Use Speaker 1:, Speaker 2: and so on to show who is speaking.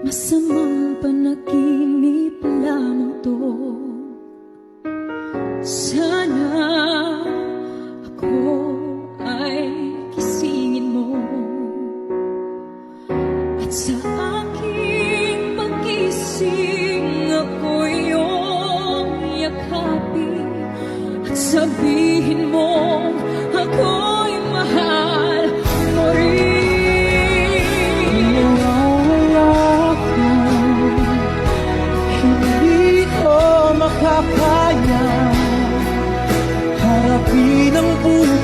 Speaker 1: Masamang panaginip lamang to. Sana ako ay kisingin mo. At sa aking pagising ako iyong yakapin. At sabihin mo kaya harapin ang buhay.